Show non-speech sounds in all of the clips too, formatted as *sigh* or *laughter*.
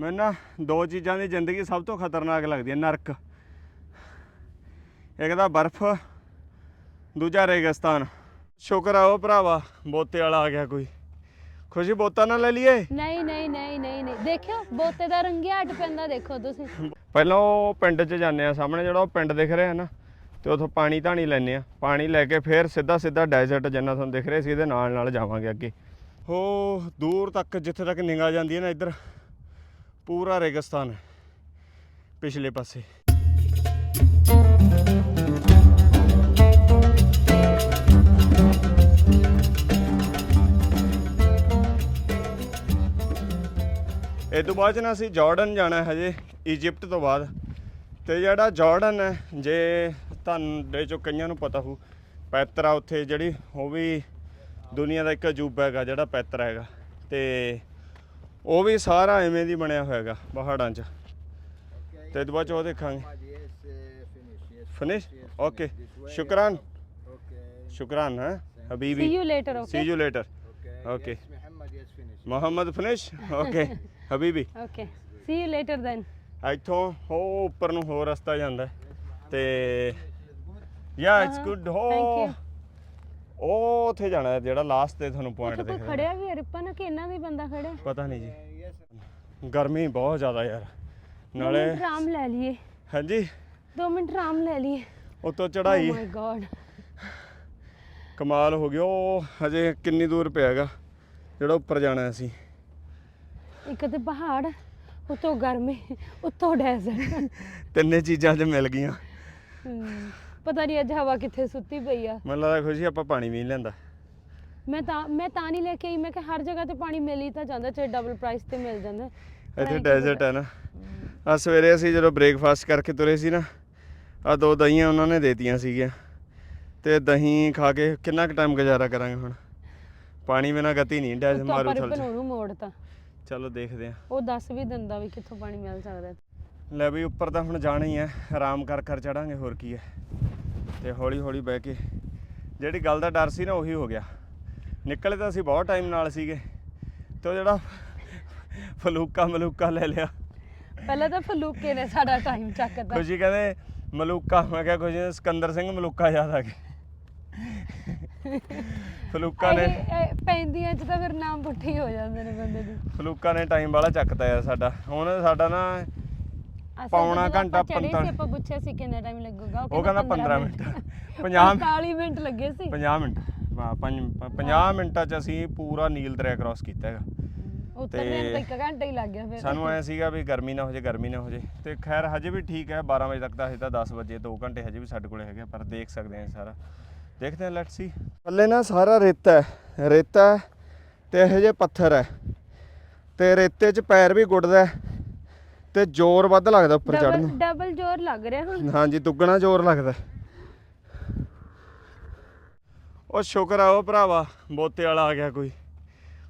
ਮੈਨੂੰ ਨਾ ਦੋ ਚੀਜ਼ਾਂ ਦੀ ਜ਼ਿੰਦਗੀ ਸਭ ਤੋਂ ਖਤਰਨਾਕ ਲੱਗਦੀ ਹੈ ਨਰਕ। ਇੱਕ ਤਾਂ ਬਰਫ਼ ਦੂਜਾ ਰੇਗਿਸਤਾਨ। ਸ਼ੁਕਰ ਆ ਉਹ ਭਰਾਵਾ ਬੋਤੇ ਵਾਲਾ ਆ ਗਿਆ ਕੋਈ। ਖੁਸ਼ੀ ਬੋਤਾ ਨਾ ਲੈ ਲਈਏ? ਨਹੀਂ ਨਹੀਂ ਨਹੀਂ ਨਹੀਂ ਨਹੀਂ। ਦੇਖਿਓ ਬੋਤੇ ਦਾ ਰੰਗਿਆ ਹਟ ਪੈਂਦਾ ਦੇਖੋ ਤੁਸੀਂ। ਪਹਿਲਾਂ ਉਹ ਪਿੰਡ 'ਚ ਜਾਂਦੇ ਆ ਸਾਹਮਣੇ ਜਿਹੜਾ ਉਹ ਪਿੰਡ ਦਿਖ ਰਿਹਾ ਨਾ ਤੇ ਉਥੋਂ ਪਾਣੀ ਧਾਣੀ ਲੈਨੇ ਆ ਪਾਣੀ ਲੈ ਕੇ ਫੇਰ ਸਿੱਧਾ ਸਿੱਧਾ ਡੈਜ਼ਰਟ ਜਿੰਨਾ ਤੁਹਾਨੂੰ ਦਿਖ ਰਿਹਾ ਸੀ ਇਹਦੇ ਨਾਲ ਨਾਲ ਜਾਵਾਂਗੇ ਅੱਗੇ। ਹੋ ਦੂਰ ਤੱਕ ਜਿੱਥੇ ਤੱਕ ਨਿਗਾਹ ਜਾਂਦੀ ਹੈ ਨਾ ਇੱਧਰ। ਪੂਰਾ ਰੇਗਿਸਤਾਨ ਹੈ ਪਿਛਲੇ ਪਾਸੇ। ਇਹ ਤੋਂ ਬਾਅਦ 'ਚ ਨਾ ਅਸੀਂ ਜਾਰਡਨ ਜਾਣਾ ਹੈ ਹਜੇ, ਇਜਿਪਟ ਤੋਂ ਬਾਅਦ। ਤੇ ਜਿਹੜਾ ਜਾਰਡਨ ਹੈ, ਜੇ ਤੁਹਾਨੂੰ, ਦੇ ਚੋਂ ਕਈਆਂ ਨੂੰ ਪਤਾ ਹੋ ਪੈਤਰਾ ਉੱਥੇ ਜਿਹੜੀ, ਉਹ ਵੀ ਦੁਨੀਆ ਦਾ ਇੱਕ ਅਜੂਬਾ ਹੈਗਾ, ਜਿਹੜਾ ਪੈਤਰਾ ਹੈਗਾ। ਤੇ ਉਹ ਵੀ ਸਾਰਾ ਐਵੇਂ ਦੀ ਬਣਿਆ ਹੋਇਆ ਹੈਗਾ ਪਹਾੜਾਂ 'ਚ. ਤੇ ਬਾਅਦ 'ਚ ਦੇਖਾਂਗੇ. This way. ਸ਼ੁਕਰਾਨ. ਸ਼ੁਕਰਾਨ ਹੈ ਸੀ ਹਬੀਬੀ you later see okay you later. Okay. Yes, Muhammad, yes, finish. Muhammad finish okay ਹਬੀਬੀ okay see you later then ਇੱਥੋਂ ਉਹ ਉੱਪਰ ਨੂੰ ਹੋਰ ਰਸਤਾ ਜਾਂਦਾ। ਤੇ ਯਾ ਇਟਸ ਗੁੱਡ ਹੋ. ਉਹ ਉੱਥੇ ਜਾਣਾ ਜਿਹੜਾ ਲਾਸਟ ਤੇ ਤੁਹਾਨੂੰ ਪੁਆਇੰਟ ਕੋਈ ਦਿਖਦਾ ਖੜਿਆ ਵੀ ਹੈ? ਰਿਪਨ ਕਿ ਇਹਨਾਂ ਦੀ ਬੰਦਾ ਖੜਿਆ? ਪਤਾ ਨਹੀਂ ਜੀ. ਗਰਮੀ ਬਹੁਤ ਜ਼ਿਆਦਾ ਯਾਰ। ਨਾਲੇ ਆਰਾਮ ਲੈ ਲਈਏ। ਹਾਂਜੀ। 2 ਮਿੰਟ ਆਰਾਮ ਲੈ ਲਈਏ। ਉਤੋਂ ਚੜਾਈ ਓ ਮਾਈ ਗॉड ਕਮਾਲ ਹੋ ਗਿਆ ਉਹ ਹਜੇ ਕਿੰਨੀ ਦੂਰ ਪਿਆ ਹੈਗਾ ਜਿਹੜਾ ਉੱਪਰ ਜਾਣਾ ਅਸੀਂ। ਇੱਕ ਤੇ ਪਹਾੜ ਉਤੋਂ ਗਰਮੀ ਉਤੋਂ ਡੈਜ਼ਰਟ ਤਿੰਨੇ ਚੀਜ਼ਾਂ 'ਚ ਮਿਲ ਗਈਆਂ। ਪਤਾ ਨਹੀਂ ਅੱਜ ਹਵਾ ਕਿੱਥੇ ਸੁੱਤੀ ਪਈ ਆ। ਮੈਨੂੰ ਲੱਗਦਾ ਖੁਸ਼ੀ ਆਪਾਂ ਪਾਣੀ ਵੀ ਨਹੀਂ ਲੈਂਦਾ ਮੈਂ ਤਾਂ ਮੈਂ ਤਾਂ ਨਹੀਂ ਲੈ ਕੇ ਆਈ ਮੈਂ ਕਿ ਹਰ ਜਗ੍ਹਾ ਤੇ ਪਾਣੀ ਮਿਲ ਹੀ ਤਾਂ ਜਾਂਦਾ ਚਾਹੇ ਡਬਲ ਪ੍ਰਾਈਸ ਤੇ ਮਿਲ ਜਾਂਦਾ। ਇੱਥੇ ਡੈਜ਼ਰਟ ਹੈ ਨਾ। ਆ ਸਵੇਰੇ ਅਸੀਂ ਜਦੋਂ ਬ੍ਰੇਕਫਾਸਟ ਕਰਕੇ ਤੁਰੇ ਸੀ ਨਾ ਆ ਦੋ ਦਹੀਂਆਂ ਉਹਨਾਂ ਨੇ ਦੇਤੀਆਂ ਸੀਗੀਆਂ। ਤੇ ਦਹੀਂ ਖਾ ਕੇ ਕਿੰਨਾ ਕੁ ਟਾਈਮ ਗੁਜ਼ਾਰਾ ਕਰਾਂਗੇ ਹੁਣ? ਪਾਣੀ ਬਿਨਾ ਗਤੀ ਨਹੀਂ ਡੈਜ਼ ਉੱਤੋਂ ਮਾਰੂ ਆਪਾਂ ਥਲ ਰਿਪਨ ਉਹਨੂੰ ਮੋੜਤਾ ਚਲੋ ਦੇਖਦੇ ਆ ਉਹ ਦੱਸ ਵੀ ਦਿੰਦਾ ਵੀ ਕਿੱਥੋਂ ਪਾਣੀ ਮਿਲ ਸਕਦਾ। ਲੈ ਵੀ ਉੱਪਰ ਤਾਂ ਹੁਣ ਜਾਣਾ ਹੀ ਹੈ ਆਰਾਮ ਕਰ ਕਰ ਚੜਾਂਗੇ ਹੋਰ ਕੀ ਹੈ। ਤੇ ਹੌਲੀ ਹੌਲੀ ਬਹਿ ਕੇ ਜਿਹੜੀ ਗੱਲ ਦਾ ਡਰ ਸੀ ਨਾ ਉਹੀ ਹੋ ਗਿਆ। ਨਿਕਲੇ ਤਾਂ ਅਸੀਂ ਬਹੁਤ ਟਾਈਮ ਨਾਲ ਸੀਗੇ ਤੇ ਉਹ ਜਿਹੜਾ ਫਲੂਕਾ ਮਲੂਕਾ ਲੈ ਲਿਆ। ਪਹਿਲਾਂ ਤਾਂ ਫਲੂਕੇ ਨੇ ਸਾਡਾ ਟਾਈਮ ਚੱਕਦਾ। ਖੁਸ਼ੀ ਕਹਿੰਦੇ ਮਲੂਕਾ। ਮੈਂ ਕਿਹਾ ਖੁਸ਼ੀ ਨੂੰ ਸਿਕੰਦਰ ਸਿੰਘ ਮਲੂਕਾ ਯਾਦ ਆ ਗਿਆ। ਫਲੂਕਾ ਨੇ ਪੈਂਦੀਆਂ ਚ ਤਾਂ ਫਿਰ ਨਾਮ ਪੁੱਠੇ ਹੀ ਜਾਂਦੇ ਨੇ ਬੰਦੇ ਦੇ। ਫਲੂਕਾ ਨੇ ਟਾਈਮ ਵਾਲਾ ਚੱਕਤਾ ਯਾਰ ਸਾਡਾ। ਹੁਣ ਸਾਡਾ ਨਾ ਪੌਣਾ ਘੰਟਾ, ਆਪਾਂ ਚੜ੍ਹੇ ਸੀ, 45 ਆਪਾਂ ਪੁੱਛਿਆ ਸੀ ਕਿੰਨਾ ਟਾਈਮ ਲੱਗੂਗਾ ਉਹ ਕਹਿੰਦਾ 15 ਮਿੰਟ। 50 45 ਮਿੰਟ। ਲੱਗੇ ਸੀ। 50 ਮਿੰਟ। ਹਾਂ। 50 ਮਿੰਟਾਂ ਚ ਅਸੀਂ ਪੂਰਾ ਨੀਲ ਦਰਿਆ ਕ੍ਰਾਸ ਕੀਤਾ ਹੈਗਾ। ਉਤਰਨੇ ਨੂੰ ਤੇ ਤਾਂ ਇੱਕ ਘੰਟਾ ਹੀ ਲੱਗ ਗਿਆ ਫਿਰ। ਸਾਨੂੰ ਐ ਸੀਗਾ ਵੀ ਗਰਮੀ ਨਾ ਹੋ ਜੇ ਗਰਮੀ ਨਾ ਹੋ ਜੇ। ਤੇ ਖੈਰ ਹਜੇ ਵੀ ਠੀਕ ਹੈ 12 ਵਜੇ ਤੱਕ ਤਾਂ ਹਜੇ ਤਾਂ 10 ਵਜੇ 2 ਘੰਟੇ ਹਜੇ ਵੀ ਸਾਡੇ ਕੋਲੇ ਹੈਗੇ ਆ, ਪਰ ਦੇਖ ਸਕਦੇ ਹਾਂ ਸਾਰਾ। ਦੇਖਦੇ ਹਾਂ ਲੈਟਸ ਸੀ ਥੱਲੇ ਨਾ ਸਾਰਾ ਰੇਤਾ ਹੈ ਰੇਤਾ ਹੈ ਤੇ ਇਹੋ ਜਿਹੇ ਪੱਥਰ ਹੈ। ਤੇ ਰੇਤੇ 'ਚ ਪੈਰ ਵੀ ਗੁੱਡਦਾ ਹੈ। ਤੇ ਜ਼ੋਰ ਵੱਧ ਲੱਗਦਾ ਉੱਪਰ ਡਬਲ ਨੂੰ। ਡਬਲ ਜ਼ੋਰ ਲੱਗ ਰਿਹਾ ਹੁਣ। ਹਾਂਜੀ ਦੁੱਗਣਾ ਜ਼ੋਰ ਲੱਗਦਾ। ਉਹ ਸ਼ੁਕਰ ਆ ਉਹ ਭਰਾਵਾ ਬੋਤੇ ਵਾਲਾ ਆ ਗਿਆ ਕੋਈ।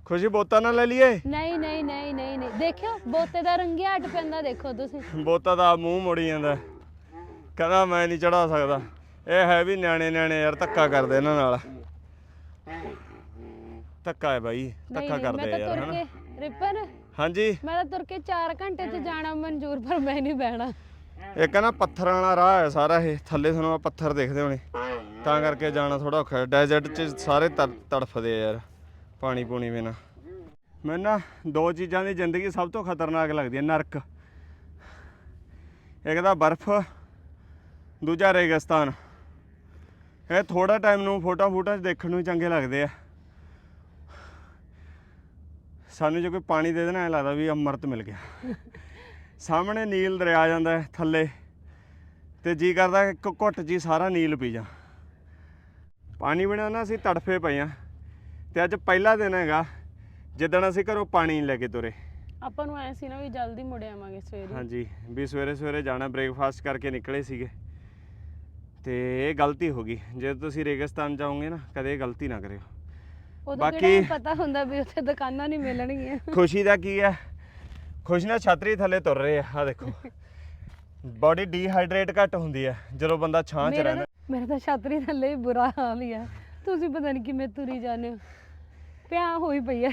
ਖੁਸ਼ੀ ਬੋਤਾ ਨਾ ਲੈ ਲਈਏ। ਨਹੀਂ ਨਹੀਂ ਨਹੀਂ ਨਹੀਂ ਨਹੀਂ। ਦੇਖਿਓ ਬੋਤੇ ਦਾ ਰੰਗਿਆ ਹਟ ਪੈਂਦਾ ਦੇਖੋ ਤੁਸੀਂ। ਬੋਤਾ ਦਾ ਮੂੰਹ ਮੋੜੀ ਜਾਂਦਾ। ਕਹਿੰਦਾ ਮੈਂ ਨਹੀਂ ਚੜਾ ਸਕਦਾ। ਇਹ ਹੈ ਵੀ ਨਿਆਣੇ ਨਿਆਣੇ ਯਾਰ ਧੱਕਾ ਕਰਦੇ ਇਹਨਾਂ ਨਾਲ। ਧੱਕਾ ਹੈ ਬਾਈ ਨਹੀਂ ਧੱਕਾ ਨਹੀਂ ਮੈਂ ਕਰਦੇ ਤਾਂ ਯਾਰ ਤੁਰ ਹਨਾ? ਕੇ ਰਿਪਨ ਹਾਂਜੀ। ਮੈਂ ਤਾਂ ਤੁਰ ਕੇ 4 ਘੰਟੇ ਚ ਜਾਣਾ ਮਨਜ਼ੂਰ ਪਰ ਮੈਂ ਨਹੀਂ ਬਹਿਣਾ। ਇਹ ਕਹਿੰਦਾ ਪੱਥਰਾਂ ਵਾਲਾ ਰਾਹ ਹੈ ਸਾਰਾ ਇਹ ਥੱਲੇ ਤੁਹਾਨੂੰ ਆਹ ਪੱਥਰ ਦੇਖਦੇ ਹੋਣੇ। ਤਾਂ ਕਰਕੇ ਜਾਣਾ ਥੋੜਾ ਔਖਾ ਹੈ। ਡੈਜ਼ਰਟ 'ਚ ਸਾਰੇ ਤੜ- ਤੜਫਦੇ ਆ ਯਾਰ ਪਾਣੀ ਪੂਣੀ ਬਿਨਾ। ਮੈਨੂੰ ਨਾ ਦੋ ਚੀਜ਼ਾਂ ਦੀ ਜ਼ਿੰਦਗੀ ਸਭ ਤੋਂ ਖਤਰਨਾਕ ਲੱਗਦੀ ਹੈ ਨਰਕ। ਇੱਕ ਤਾਂ ਬਰਫ਼ ਦੂਜਾ ਰੇਗਿਸਤਾਨ। ਇਹ ਥੋੜਾ ਟਾਈਮ ਨੂੰ ਫੋਟੋ ਫੋਟੋ ਦੇਖਣ ਨੂੰ ਚੰਗੇ ਲੱਗਦੇ ਆ। ਸਾਨੂੰ ਜੇ ਕੋਈ ਪਾਣੀ ਦੇ ਦੇਣਾ ਐ ਲੱਗਦਾ ਵੀ ਅੰਮ੍ਰਿਤ ਮਿਲ ਗਿਆ। *laughs* ਸਾਹਮਣੇ ਨੀਲ ਦਰਿਆ ਜਾਂਦਾ ਥੱਲੇ। ਤੇ ਜੀ ਕਰਦਾ ਇੱਕ ਘੁੱਟ ਜੀ ਸਾਰਾ ਨੀਲ ਪੀ ਜਾ। ਪਾਣੀ ਬਿਨਾਂ ਨਾ ਅਸੀਂ ਤੜਫੇ ਪਏ ਆ। ਤੇ ਅੱਜ ਪਹਿਲਾ ਦਿਨ ਹੈਗਾ ਜਿੱਦਣ ਅਸੀਂ ਘਰੋਂ ਪਾਣੀ ਲੈ ਕੇ ਤੁਰੇ। ਆਪਾਂ ਨੂੰ ਐ ਸੀ ਨਾ ਵੀ ਜਲਦੀ ਮੁੜ ਆਵਾਂਗੇ ਸਵੇਰੇ। ਹਾਂਜੀ ਵੀ ਸਵੇਰੇ ਸਵੇਰੇ ਜਾਣਾ ਬ੍ਰੇਕਫਾਸਟ ਕਰਕੇ ਨਿਕਲੇ ਸੀਗੇ। ਤੇ ਇਹ ਗਲਤੀ ਹੋ ਗਈ। ਜੇ ਤੁਸੀਂ ਰੇਗਿਸਤਾਨ ਜਾਓਗੇ ਨਾ ਕਦੇ ਇਹ ਗਲਤੀ ਨਾ ਕਰਿਓ। ਉਦੋਂ ਬਾਕੀ- ਕਿਹੜਾ ਪਤਾ ਹੁੰਦਾ ਵੀ ਉੱਥੇ ਦੁਕਾਨਾਂ ਨਹੀਂ ਮਿਲਣਗੀਆਂ। ਖੁਸ਼ੀ ਦਾ ਕੀ ਹੈ? ਖੁਸ਼ੀ ਨਾਲ ਛਤਰੀ ਥੱਲੇ ਤੁਰ ਰਹੇ ਆ ਆ ਦੇਖੋ। ਬਾਡੀ ਡੀਹਾਈਡਰੇਟ ਘੱਟ ਹੁੰਦੀ ਹੈ ਜਦੋਂ ਬੰਦਾ ਛਾਂ 'ਚ ਮੇਰਾ ਰਹਿੰਦਾ। ਤਾਂ- ਮੇਰਾ ਤਾਂ ਛਾਤਰੀ ਥੱਲੇ ਹੀ ਬੁਰਾ ਹਾਲ ਹੀ ਆ। ਤੁਸੀਂ ਪਤਾ ਨਹੀਂ ਕਿਵੇਂ ਤੁਰੀ ਜਾਂਦੇ ਹੋ। ਪਿਆ ਹੋਈ ਪਈ ਆ।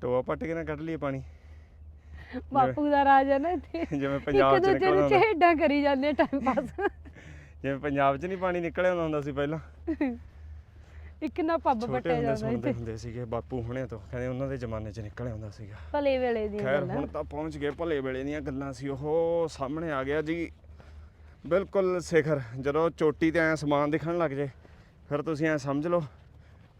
ਟੋਆ ਪੱਟ ਕੇ ਨਾ ਕੱਢ ਲਈਏ ਪਾਣੀ। ਬਾਪੂ ਦਾ ਰਾਜ ਹੈ ਨਾ ਇੱਥੇ। ਜਿਵੇਂ ਪੰਜਾਬ ਇੱਕ ਚ ਦੂਜੇ ਨਿਕਲਦਾ ਨੂੰ ਹੁੰਦਾ ਚਿਹੜਾ ਕਰੀ ਜਾਂਦੇ ਟਾਈਮ ਪਾਸ ਜਿਵੇਂ ਪੰਜਾਬ 'ਚ ਨਹੀਂ ਪਾਣੀ ਨਿਕਲਿਆ ਹੁੰਦਾ ਹੁੰਦਾ ਸੀ ਪਹਿਲਾਂ। ਇੱਕ ਨਾ ਪੱਬ ਛੋਟੇ ਪੱਟਿਆ ਹੁੰਦੇ ਜਾਂਦਾ ਸੁਣਦੇ ਇੱਥੇ। ਹੁੰਦੇ ਸੀਗੇ ਬਾਪੂ ਹੁਣੇ ਤੋਂ ਕਹਿੰਦੇ ਉਹਨਾਂ ਦੇ ਜ਼ਮਾਨੇ 'ਚ ਨਿਕਲਿਆ ਹੁੰਦਾ ਸੀਗਾ। ਭਲੇ ਵੇਲੇ ਦੀਆਂ ਖੈਰ ਗੱਲਾਂ। ਹੁਣ ਤਾਂ ਪਹੁੰਚ ਗਏ ਭਲੇ ਵੇਲੇ ਦੀਆਂ ਗੱਲਾਂ ਸੀ ਉਹ ਸਾਹਮਣੇ ਆ ਗਿਆ ਜੀ। ਬਿਲਕੁਲ ਸਿਖਰ ਜਦੋਂ ਚੋਟੀ ਤੇ ਐ ਸਮਾਨ ਦਿਖਣ ਲੱਗ ਜੇ ਫਿਰ ਤੁਸੀਂ ਐ ਸਮਝ ਲਓ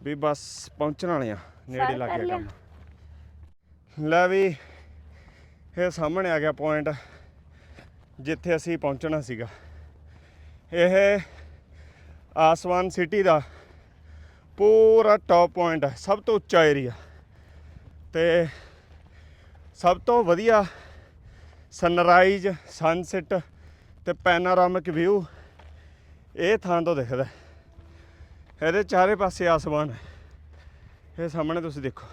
ਵੀ ਬਸ ਪਹੁੰਚਣ ਵਾਲੇ ਆ ਨੇੜੇ ਸਰ ਲੱਗ ਕਰ ਗਿਆ ਲਿਆ? ਕੰਮ। ਲੈ ਵੀ ਇਹ ਸਾਹਮਣੇ ਆ ਗਿਆ ਪੁਆਇੰਟ ਜਿੱਥੇ ਅਸੀਂ ਪਹੁੰਚਣਾ ਸੀਗਾ। ਇਹ ਆਸਵਾਨ ਸਿਟੀ ਦਾ ਪੂਰਾ ਟੌਪ ਪੁਆਇੰਟ ਹੈ ਸਭ ਤੋਂ ਉੱਚਾ ਏਰੀਆ ਤੇ ਸਭ ਤੋਂ ਵਧੀਆ ਸਨਰਾਈਜ਼ ਸਨਸੈਟ ਤੇ ਪੈਨਾਰਾਮਿਕ ਵਿਊ ਇਹ ਥਾਂ ਤੋਂ ਦਿਖਦਾ। ਇਹਦੇ ਚਾਰੇ ਪਾਸੇ ਆਸਮਾਨ ਹੈ ਇਹ ਸਾਹਮਣੇ ਤੁਸੀਂ ਦੇਖੋ।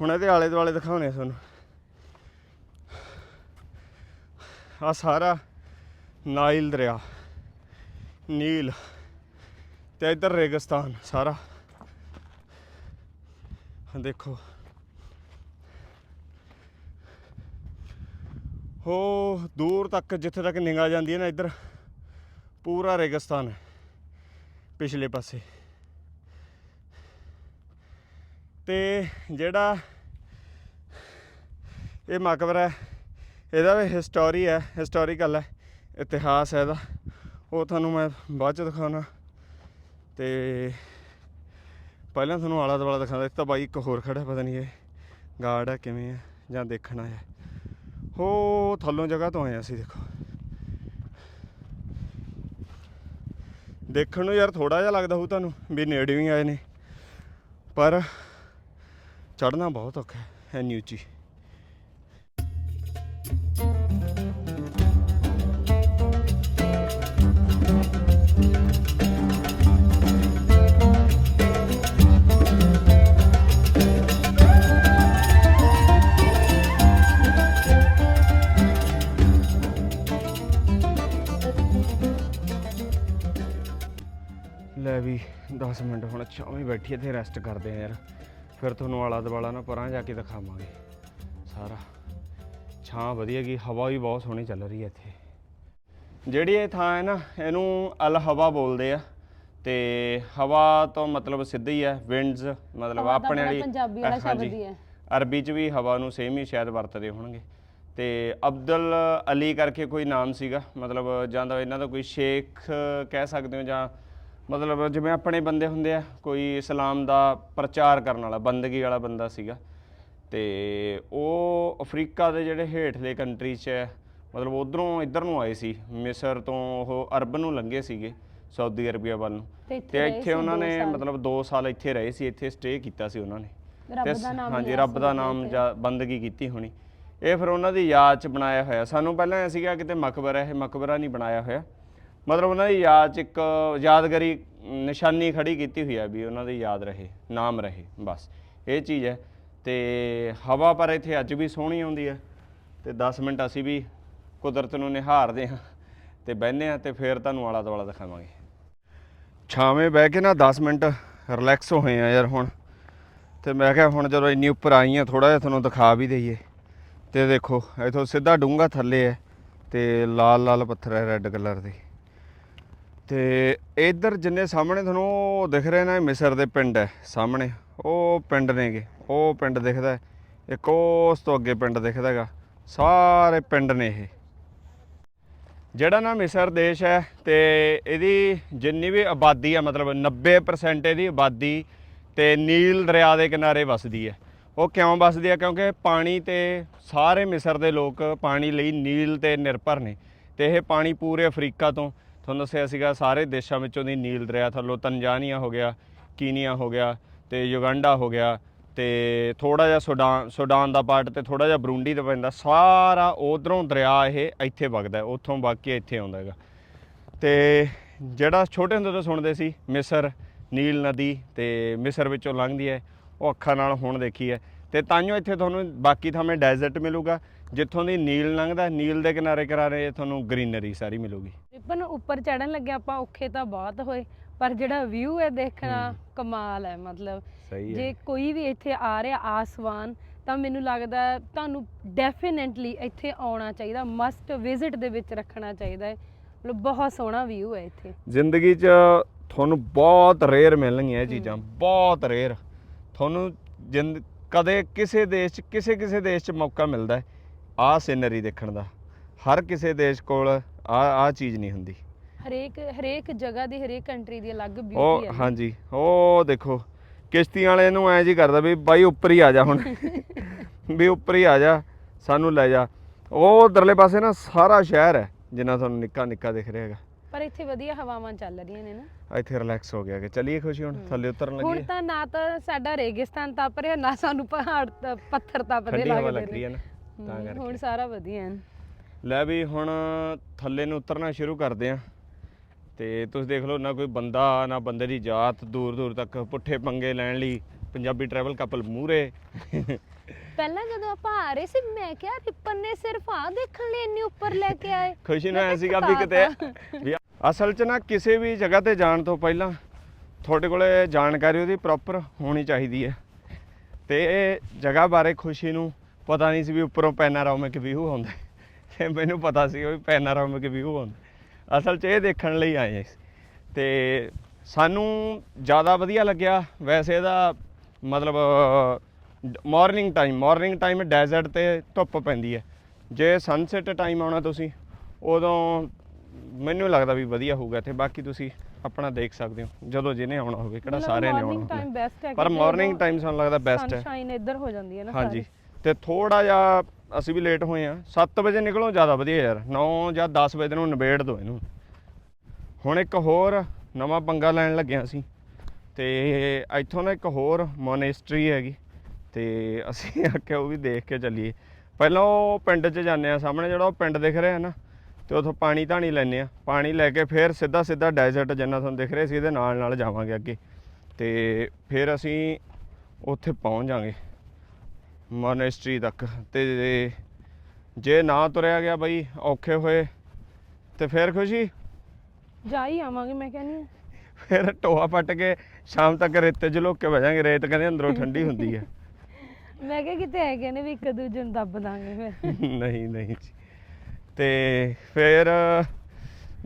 ਹੁਣ ਇਹਦੇ ਆਲੇ ਦੁਆਲੇ ਦਿਖਾਉਣੇ ਆ ਤੁਹਾਨੂੰ। ਆ ਸਾਰਾ ਨਾਈਲ ਦਰਿਆ। ਨੀਲ ਤੇ ਇੱਧਰ ਰੇਗਿਸਤਾਨ ਸਾਰਾ। ਦੇਖੋ। ਹੋ, ਦੂਰ ਤੱਕ ਜਿੱਥੇ ਤੱਕ ਨਿਗਾਹ ਜਾਂਦੀ ਹੈ ਨਾ ਇੱਧਰ, ਪੂਰਾ ਰੇਗਿਸਤਾਨ ਹੈ, ਪਿਛਲੇ ਪਾਸੇ। ਤੇ ਜਿਹੜਾ ਇਹ ਮਕਬਰਾ ਹੈ, ਇਹਦਾ ਵੀ ਹਿਸਟੋਰੀ ਹੈ ਹਿਸਟੋਰੀਕਲ ਹੈ, ਇਤਿਹਾਸ ਹੈ ਇਹਦਾ। ਉਹ ਤੁਹਾਨੂੰ ਮੈਂ ਬਾਅਦ ਚ ਦਿਖਾਉਣਾ। ਤੇ ਪਹਿਲਾਂ ਤੁਹਾਨੂੰ ਆਲਾ ਦੁਆਲਾ ਦਿਖਾਉਂਦਾ, ਇੱਕ ਤਾਂ ਬਾਈ ਇੱਕ ਹੋਰ ਖੜਾ, ਪਤਾ ਨਹੀਂ ਇਹ ਗਾਰਡ ਹੈ ਕਿਵੇਂ ਆ, ਜਾਂ ਦੇਖਣਾ ਹੈ ਹੋ, ਥੱਲੋਂ ਜਗ੍ਹਾ ਤੋਂ ਆਏ ਅਸੀਂ ਦੇਖੋ। ਦੇਖਣ ਨੂੰ ਯਾਰ ਥੋੜਾ ਜਿਹਾ ਲੱਗਦਾ ਹੋਊ ਤੁਹਾਨੂੰ ਵੀ ਨੇੜੇ ਵੀ ਆਏ ਨੇ, ਪਰ ਚੜਨਾ ਬਹੁਤ ਔਖਾ ਹੈ, ਇੰਨੀ ਉੱਚੀ। ਵੀ 10 ਮਿੰਟ ਹੁਣ ਛਾਵੇਂ ਬੈਠੀ ਇੱਥੇ ਰੈਸਟ ਕਰਦੇ ਆ ਯਾਰ। ਫਿਰ ਤੁਹਾਨੂੰ ਆਲਾ ਦੁਆਲਾ ਨਾ ਪਰਾਂ ਜਾ ਕੇ ਦਿਖਾਵਾਂਗੇ। ਸਾਰਾ ਛਾਂ ਵਧੀਆ ਗਈ ਹਵਾ ਵੀ ਬਹੁਤ ਸੋਹਣੀ ਚੱਲ ਰਹੀ ਹੈ ਇੱਥੇ। ਜਿਹੜੀ ਇਹ ਥਾਂ ਹੈ ਨਾ ਇਹਨੂੰ ਅਲ ਹਵਾ ਬੋਲਦੇ ਆ। ਤੇ ਹਵਾ ਤੋਂ ਮਤਲਬ ਸਿੱਧੀ ਹੈ ਵਿੰਡਸ ਮਤਲਬ ਹਵਾ ਤਾਂ ਆਪਣੇ ਵਾਲੀ ਪੰਜਾਬੀ ਵਾਲਾ ਹਾਂਜੀ। ਸ਼ਬਦ ਹੀ ਹੈ। ਅਰਬੀ ਚ ਵੀ ਹਵਾ ਨੂੰ ਸੇਮ ਹੀ ਸ਼ਾਇਦ ਵਰਤਦੇ ਹੋਣਗੇ। ਤੇ ਅਬਦੁਲ ਅਲੀ ਕਰਕੇ ਕੋਈ ਨਾਮ ਸੀਗਾ ਮਤਲਬ ਜਾਂ ਤਾਂ ਇਹਨਾਂ ਦਾ ਕੋਈ ਸ਼ੇਖ ਕਹਿ ਸਕਦੇ ਹੋ ਜਾਂ ਮਤਲਬ ਜਿਵੇਂ ਆਪਣੇ ਬੰਦੇ ਹੁੰਦੇ ਆ ਕੋਈ ਇਸਲਾਮ ਦਾ ਪ੍ਰਚਾਰ ਕਰਨ ਵਾਲਾ ਬੰਦਗੀ ਵਾਲਾ ਬੰਦਾ ਸੀਗਾ। ਤੇ ਉਹ ਅਫਰੀਕਾ ਦੇ ਜਿਹੜੇ ਹੇਠਲੇ ਕੰਟਰੀ 'ਚ ਹੈ, ਮਤਲਬ ਉਧਰੋਂ ਇੱਧਰ ਨੂੰ ਆਏ ਸੀ। ਮਿਸਰ ਤੋਂ ਉਹ ਅਰਬ ਨੂੰ ਲੰਘੇ ਸੀਗੇ ਸਾਊਦੀ ਅਰਬੀਆ ਵੱਲ ਨੂੰ। ਤੇ ਇੱਥੇ ਉਹਨਾਂ ਨੇ। ਮਤਲਬ 2 ਸਾਲ ਇੱਥੇ ਰਹੇ ਸੀ ਇੱਥੇ ਸਟੇ ਕੀਤਾ ਸੀ ਉਹਨਾਂ ਨੇ। ਰੱਬ ਤੇ ਦਾ ਨਾਮ ਹਾਂਜੀ ਰੱਬ ਦਾ ਨਾਮ। ਜਾਂ ਬੰਦਗੀ ਕੀਤੀ ਹੋਣੀ। ਇਹ ਫਿਰ ਉਹਨਾਂ ਦੀ ਯਾਦ ਚ ਬਣਾਇਆ ਹੋਇਆ। ਸਾਨੂੰ ਪਹਿਲਾਂ ਐ ਸੀਗਾ ਕਿਤੇ ਮਕਬਰਾ ਇਹ ਮਕਬਰਾ ਨਹੀਂ ਬਣਾਇਆ ਹੋਇਆ। ਮਤਲਬ ਉਹਨਾਂ ਦੀ ਯਾਦ ਚ ਇੱਕ ਯਾਦਗਾਰੀ ਨਿਸ਼ਾਨੀ ਖੜੀ ਕੀਤੀ ਹੋਈ ਹੈ ਵੀ ਉਹਨਾਂ ਦੀ ਯਾਦ ਰਹੇ, ਨਾਮ ਰਹੇ, ਬਸ। ਇਹ ਚੀਜ਼ ਹੈ। ਤੇ ਹਵਾ ਪਰ ਇੱਥੇ ਅੱਜ ਵੀ ਸੋਹਣੀ ਆਉਂਦੀ ਹੈ ਤੇ 10 ਮਿੰਟ ਅਸੀਂ ਵੀ ਕੁਦਰਤ ਨੂੰ ਨਿਹਾਰਦੇ ਹਾਂ। ਤੇ ਬਹਿੰਦੇ ਹਾਂ ਤੇ ਫਿਰ ਤੁਹਾਨੂੰ ਆਲਾ ਦੁਆਲਾ ਦਿਖਾਵਾਂਗੇ। ਛਾਵੇਂ ਬਹਿ ਕੇ ਨਾ 10 ਮਿੰਟ ਰਿਲੈਕਸ ਹੋਏ ਆ ਯਾਰ ਹੁਣ। ਤੇ ਮੈਂ ਕਿਹਾ ਹੁਣ ਜਦੋਂ ਇੰਨੀ ਉੱਪਰ ਆਈ ਆ ਥੋੜਾ ਜਿਹਾ ਤੁਹਾਨੂੰ ਦਿਖਾ ਵੀ ਦਈਏ। ਤੇ ਦੇਖੋ, ਇਥੋਂ ਸਿੱਧਾ ਡੂੰਗਾ ਥੱਲੇ ਹੈ ਤੇ ਲਾਲ ਲਾਲ ਪੱਥਰ ਹੈ ਰੈੱਡ ਕਲਰ ਦੇ। ਤੇ ਇਧਰ ਜਿੰਨੇ ਸਾਹਮਣੇ ਤੁਹਾਨੂੰ ਦਿਖ ਰਹੇ ਨੇ ਮਿਸਰ ਦੇ ਪਿੰਡ ਹੈ ਸਾਹਮਣੇ। ਉਹ ਪਿੰਡ ਨੇਗੇ, ਉਹ ਪਿੰਡ ਦਿਖਦਾ ਇੱਕ ਉਸ ਤੋਂ ਅੱਗੇ ਪਿੰਡ ਦਿਖਦਾ ਹੈਗਾ। ਸਾਰੇ ਪਿੰਡ ਨੇ ਇਹ। ਜਿਹੜਾ ਨਾ ਮਿਸਰ ਦੇਸ਼ ਹੈ ਤੇ ਇਹਦੀ ਜਿੰਨੀ ਵੀ ਆਬਾਦੀ ਹੈ ਮਤਲਬ 90% ਇਹਦੀ ਆਬਾਦੀ ਤੇ ਨੀਲ ਦਰਿਆ ਦੇ ਕਿਨਾਰੇ ਵਸਦੀ ਹੈ। ਉਹ ਕਿਉਂ ਵਸਦੀ ਹੈ ਕਿਉਂਕਿ ਪਾਣੀ ਤੇ ਸਾਰੇ ਮਿਸਰ ਦੇ ਲੋਕ ਪਾਣੀ ਲਈ ਨੀਲ ਤੇ ਨਿਰਭਰ ਨੇ। ਤੇ ਇਹ ਪਾਣੀ ਪੂਰੇ ਅਫਰੀਕਾ ਤੋਂ ਤੁਹਾਨੂੰ ਦੱਸਿਆ ਸੀਗਾ, ਸਾਰੇ ਦੇਸ਼ਾਂ ਵਿੱਚੋਂ ਦੀ ਨੀਲ ਦਰਿਆ ਥੱਲੋਂ ਤਨਜ਼ਾਨੀਆ ਹੋ ਗਿਆ, ਕੀਨੀਆ ਹੋ ਗਿਆ ਤੇ ਯੁਗੰਡਾ ਹੋ ਗਿਆ ਤੇ ਥੋੜਾ ਜਿਹਾ ਸੁਡਾਨ ਸੁਡਾਨ ਦਾ ਪਾਰਟ ਤੇ ਥੋੜਾ ਜਿਹਾ ਬਰੂੰਡੀ ਦਾ ਪੈਂਦਾ, ਸਾਰਾ ਉਧਰੋਂ ਦਰਿਆ ਇਹ ਇੱਥੇ ਵਗਦਾ ਉੱਥੋਂ ਵਗ ਕੇ ਇੱਥੇ ਆਉਂਦਾ ਹੈਗਾ। ਤੇ ਜਿਹੜਾ ਛੋਟੇ ਹੁੰਦੇ ਤੋਂ ਸੁਣਦੇ ਸੀ, ਮਿਸਰ, ਨੀਲ ਨਦੀ ਤੇ ਮਿਸਰ ਵਿੱਚੋਂ ਲੰਘਦੀ ਹੈ, ਉਹ ਅੱਖਾਂ ਨਾਲ ਹੁਣ ਦੇਖੀ ਹੈ। ਤੇ ਤਾਂਿਓ ਇੱਥੇ ਤੁਹਾਨੂੰ ਬਾਕੀ ਥਾਵੇਂ ਡੈਜ਼ਰਟ ਮਿਲੂਗਾ ਜਿੱਥੋਂ ਦੀ ਨੀਲ ਲੰਘਦਾ ਨੀਲ ਦੇ ਕਿਨਾਰੇ ਕਿਨਾਰੇ ਤੁਹਾਨੂੰ ਗ੍ਰੀਨਰੀ ਸਾਰੀ ਮਿਲੂਗੀ। ਰਿਪਨ ਉੱਪਰ ਚੜਨ ਲੱਗੇ ਆਪਾਂ ਔਖੇ ਤਾਂ ਬਹੁਤ ਹੋਏ ਪਰ ਜਿਹੜਾ ਵਿਊ ਹੈ ਦੇਖਣਾ ਕਮਾਲ ਹੈ ਮਤਲਬ। ਸਹੀ ਜੇ ਕੋਈ ਵੀ ਇੱਥੇ ਆ ਰਿਹਾ ਆਸਮਾਨ ਤਾਂ ਮੈਨੂੰ ਲੱਗਦਾ ਤੁਹਾਨੂੰ ਡੈਫੀਨਿਟਲੀ ਇੱਥੇ ਆਉਣਾ ਚਾਹੀਦਾ ਮਸਟ ਵਿਜ਼ਿਟ ਦੇ ਵਿੱਚ ਰੱਖਣਾ ਚਾਹੀਦਾ ਹੈ। ਮਤਲਬ ਬਹੁਤ ਸੋਹਣਾ ਵਿਊ ਹੈ ਇੱਥੇ। ਜ਼ਿੰਦਗੀ 'ਚ ਤੁਹਾਨੂੰ ਬਹੁਤ ਰੇਅਰ ਮਿਲਣਗੀਆਂ ਇਹ ਚੀਜ਼ਾਂ ਬਹੁਤ ਰੇਅਰ ਤੁਹਾਨੂੰ ਜਿੰਦ ਕਦੇ ਕਿਸੇ ਦੇਸ਼ 'ਚ ਕਿਸੇ ਕਿਸੇ ਦੇਸ਼ 'ਚ ਮੌਕਾ ਮਿਲਦਾ ਹੈ ਆਹ ਸੀਨਰੀ ਦੇਖਣ ਦਾ। ਹਰ ਕਿਸੇ ਦੇਸ਼ ਕੋਲ ਆ ਆ ਚੀਜ਼ ਨਹੀਂ ਹੁੰਦੀ। ਹਰੇਕ ਹਰੇਕ ਜਗ੍ਹਾ ਦੀ ਹਰੇਕ ਕੰਟਰੀ ਦੀ ਅਲੱਗ ਉਹ ਬਿਊਟੀ ਹੈ ਹਾਂਜੀ ਉਹ ਦੇਖੋ ਕਿਸ਼ਤੀ ਵਾਲੇ ਨੂੰ ਐਂ ਜੀ ਕਰਦਾ ਵੀ ਬਾਈ ਉੱਪਰ ਹੀ ਆ ਜਾ ਹੁਣ। *laughs* ਵੀ ਉੱਪਰ ਹੀ ਆ ਜਾ ਸਾਨੂੰ ਲੈ ਜਾ। ਉਹ ਉਧਰਲੇ ਪਾਸੇ ਨਾ ਸਾਰਾ ਸ਼ਹਿਰ ਹੈ ਜਿੰਨਾ ਤੁਹਾਨੂੰ ਨਿੱਕਾ ਨਿੱਕਾ ਦਿਖ ਰਿਹਾ ਹੈਗਾ। ਪਰ ਇੱਥੇ ਵਧੀਆ ਹਵਾਵਾਂ ਚੱਲ ਰਹੀਆਂ ਨੇ ਨਾ। ਇੱਥੇ ਰਿਲੈਕਸ ਹੋ ਗਿਆ ਕਿ ਚਲੀਏ ਖੁਸ਼ੀ ਹੁਣ ਥੱਲੇ ਉਤਰਨ ਹੁਣ ਲੱਗੀ ਤਾਂ ਨਾ ਤਾਂ ਸਾਡਾ ਰੇਗਿਸਤਾਨ ਤਪ ਰਿਹਾ ਨਾ ਸਾਨੂੰ ਪਹਾੜ ਤ- ਪੱਥਰ ਤਪਦੇ ਠੰਡੀ ਹਵਾ ਲੱਗਦੇ ਲੱਗ ਰਹੀ ਹੈ ਨਾ ਤਾਂ ਹਮ, ਕਰਕੇ। ਹੁਣ ਸਾਰਾ ਵਧੀਆ ਹੈ। ਲੈ ਵੀ ਹੁਣ ਥੱਲੇ ਨੂੰ ਉਤਰਨਾ ਸ਼ੁਰੂ ਕਰਦੇ ਆ ਤੇ ਤੁਸੀਂ ਦੇਖ ਲਓ ਨਾ ਕੋਈ ਬੰਦਾ ਨਾ ਬੰਦੇ ਦੀ ਜਾਤ ਦੂਰ ਦੂਰ ਤੱਕ ਪੁੱਠੇ ਪੰਗੇ ਲੈਣ ਲਈ ਪੰਜਾਬੀ ਟਰੈਵਲ ਕਪਲ ਮੂਰੇ ਪਹਿਲਾਂ ਜਦੋਂ ਆਪਾਂ ਆ ਰਹੇ ਸੀ ਮੈਂ ਕਿਹਾ ਰਿਪਨ ਨੇ ਸਿਰਫ ਆ ਦੇਖਣ ਲਈ ਇੰਨੀ ਉੱਪਰ ਲੈ ਕੇ ਆਏ। ਖੁਸ਼ੀ ਨੂੰ ਮੈਂ ਐ ਕਿਹਾ ਸੀਗਾ ਵੀ ਕਿਤੇ ਵੀ ਅਸਲ 'ਚ ਨਾ ਕਿਸੇ ਵੀ ਜਗ੍ਹਾ ਤੇ ਜਾਣ ਤੋਂ ਪਹਿਲਾਂ ਤੁਹਾਡੇ ਕੋਲੇ ਜਾਣਕਾਰੀ ਉਹਦੀ ਪ੍ਰੋਪਰ ਹੋਣੀ ਚਾਹੀਦੀ ਹੈ। ਤੇ ਇਹ ਜਗ੍ਹਾ ਬਾਰੇ ਖੁਸ਼ੀ ਨੂੰ ਪਤਾ ਨਹੀਂ ਸੀ ਵੀ ਉੱਪਰੋਂ ਪੈਨਾਰੋਮਿਕ ਵਿਊ ਆਉਂਦਾ ਹੈ। ਤੇ ਮੈਨੂੰ ਪਤਾ ਸੀ ਵੀ ਪੈਨਾਰੋਮਿਕ ਵਿਊ ਆਉਂਦਾ ਅਸਲ 'ਚ ਇਹ ਦੇਖਣ ਲਈ ਆਏ ਸੀ ਤੇ ਸਾਨੂੰ ਜ਼ਿਆਦਾ ਵਧੀਆ ਲੱਗਿਆ। ਵੈਸੇ ਇਹਦਾ ਮਤਲਬ morning time morning time desert ਤੇ ਧੁੱਪ ਪੈਂਦੀ ਹੈ। ਜੇ ਸਨਸੈਟ ਟਾਈਮ ਆਉਣਾ ਤੁਸੀਂ, ਉਦੋਂ ਮੈਨੂੰ ਲੱਗਦਾ ਵੀ ਵਧੀਆ ਹੋਊਗਾ ਇੱਥੇ ਬਾਕੀ ਤੁਸੀਂ ਆਪਣਾ ਦੇਖ ਸਕਦੇ ਹੋ ਜਦੋਂ ਜਿਹਨੇ ਆਉਣਾ ਹੋਵੇ ਕਿਹੜਾ ਸਾਰਿਆਂ ਨੇ ਆਉਣਾ ਮਾਰਨਿੰਗ ਟਾਈਮ ਹੁੰਦਾ ਬੈਸਟ ਹੈ ਪਰ ਮਾਰਨਿੰਗ ਟਾਈਮ ਸਾਨੂੰ ਲੱਗਦਾ ਬੈਸਟ ਹੈ। ਸਨਸ਼ਾਈਨ ਇੱਧਰ ਹੋ ਜਾਂਦੀ ਹੈ ਨਾ ਹਾਂਜੀ। ਤੇ ਥੋੜਾ ਜਿਹਾ ਅਸੀਂ ਵੀ ਲੇਟ ਹੋਏ ਆ 7 ਵਜੇ ਨਿਕਲੋ ਜ਼ਿਆਦਾ ਵਧੀਆ ਯਾਰ। 9 ਜਾਂ 10 ਵਜੇ ਨੂੰ ਨਿਬੇੜ ਦੋ ਇਹਨੂੰ। ਹੁਣ ਇੱਕ ਹੋਰ ਨਵਾਂ ਪੰਗਾ ਲੈਣ ਲੱਗਿਆ ਅਸੀਂ। ਤੇ ਇੱਥੋਂ ਨਾ ਇੱਕ ਹੋਰ ਮੋਨੇਸਟਰੀ ਹੈਗੀ। ਤੇ ਅਸੀਂ ਆਖਿਆ ਉਹ ਵੀ ਦੇਖ ਕੇ ਚੱਲੀਏ। ਪਹਿਲਾਂ ਉਹ ਪਿੰਡ 'ਚ ਜਾਂਦੇ ਆ ਸਾਹਮਣੇ ਜਿਹੜਾ ਉਹ ਪਿੰਡ ਦਿਖ ਰਿਹਾ ਨਾ ਤੇ ਉਥੋਂ ਪਾਣੀ ਧਾਣੀ ਲੈਨੇ ਆ ਪਾਣੀ ਲੈ ਕੇ ਫਿਰ ਸਿੱਧਾ ਸਿੱਧਾ ਡੈਜ਼ਰਟ ਜਿੰਨਾ ਤੁਹਾਨੂੰ ਦਿਖ ਰਿਹਾ ਸੀ ਇਹਦੇ ਨਾਲ ਨਾਲ ਜਾਵਾਂਗੇ ਅੱਗੇ। ਤੇ ਫਿਰ ਅਸੀਂ ਉੱਥੇ ਪਹੁੰਚ ਜਾਾਂਗੇ ਮੋਨੇਸਟਰੀ ਤੱਕ। ਤੇ ਜੇ ਨਾ ਤੁਰਿਆ ਗਿਆ ਬਈ ਔਖੇ ਹੋਏ ਤੇ ਫਿਰ ਖੁਸ਼ੀ? ਜਾ ਹੀ ਆਵਾਂਗੇ ਮੈਂ ਕਹਿੰਦੀ ਹਾਂ। ਫਿਰ ਟੋਆ ਪੱਟ ਕੇ ਸ਼ਾਮ ਤੱਕ ਰੇਤੇ 'ਚ ਲੁੱਕ ਕੇ ਬਹਿ ਰੇਤ ਕਹਿੰਦੇ ਅੰਦਰੋਂ ਠੰਡੀ ਹੁੰਦੀ ਹੈ ਮੈਂ ਕਿਹਾ ਕਿਤੇ ਹੈਗੇ ਨੇ ਵੀ ਇੱਕ ਦੂਜੇ ਨੂੰ ਦੱਬ ਦਾਂਗੇ ਫਿਰ। ਨਹੀਂ ਨਹੀਂ ਜੀ। ਤੇ ਫਿਰ